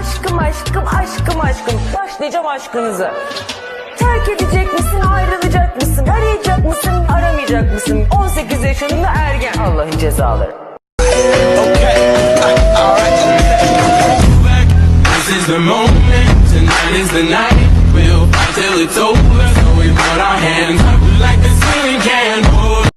Aşkım aşkım aşkım aşkım. Başlayacağım aşkınızı. Terk edecek misin ayrılacak mısın? Arayacak mısın aramayacak mısın? 18 yaşında ergen Allah'ın cezaları. Hold.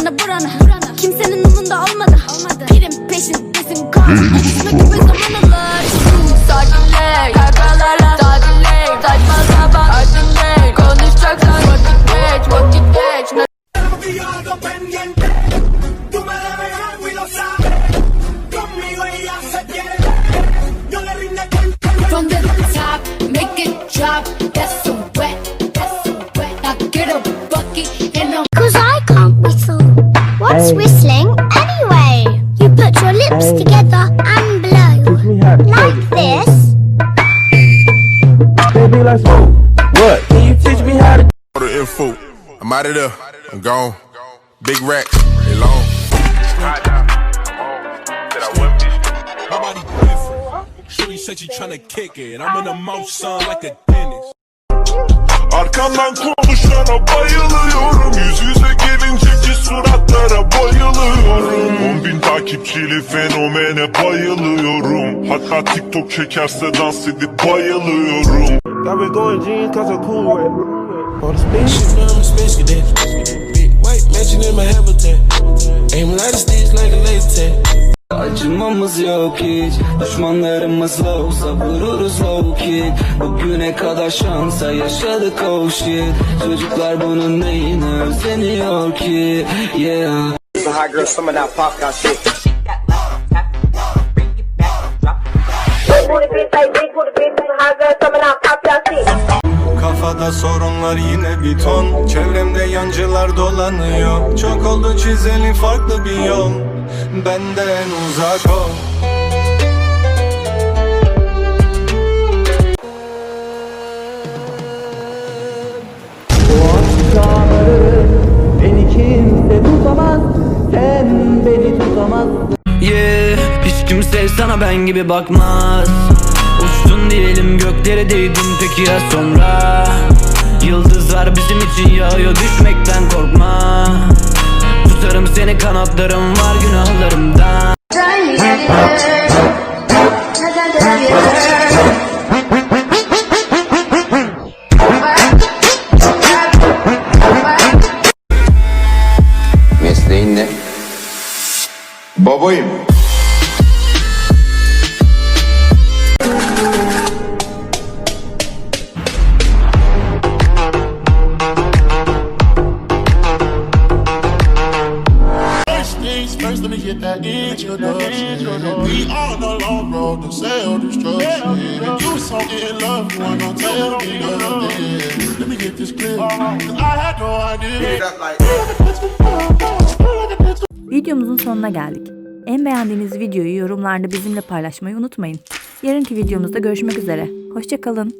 Oranı burana. burana. Kimsenin umunda olmadı. olmadı. Pirim peşindesin kan. Düşme gibi zamanlar. Sakinler, kakalarla sakinler, saçma sapan. Sakinler, konuşacaksan vakit geç, vakit geç. Ne- Baby, let's go. What? Can you teach me how to the info. I'm out of there. I'm gone. Big rack. They long. Shorty said she tryna kick it. I'm in the mouth, son, like a dentist. Arkamdan konuşana bayılıyorum Yüz yüze gelinceki suratlara bayılıyorum 10 bin takipçili fenomene bayılıyorum Hatta TikTok çekerse dans edip bayılıyorum Got me going jeans cause I'm cool with On the spaceship. I'm a space cadet. Big white mansion in my habitat. Aim like a stitch like a laser tag. Acımamız yok hiç Düşmanlarımızla olsa vururuz low kick Bugüne kadar şansa yaşadık oh shit Çocuklar bunun neyine özeniyor ki Yeah Kafada sorunlar yine bir ton. Çevremde yancılar dolanıyor. Çok oldu çizeli farklı bir yol. Benden uzak ol. Beni kimse tutamaz Sen beni tutamazsın Yeah Hiç kimse sana ben gibi bakmaz Uçtun diyelim göklere değdin peki ya sonra Yıldızlar bizim için yağıyor düşmekten korkma Tutarım seni kanatlarım var günahlarımdan Mesleğin ne? Babayım. First, let me get that introduction. We on the long road to self-destruction. You was so in love, you wanna tell me nothing. Let me get this clear, 'cause I had no idea. Videomuzun sonuna geldik. En beğendiğiniz videoyu yorumlarda bizimle paylaşmayı unutmayın. Yarınki videomuzda görüşmek üzere. Hoşçakalın.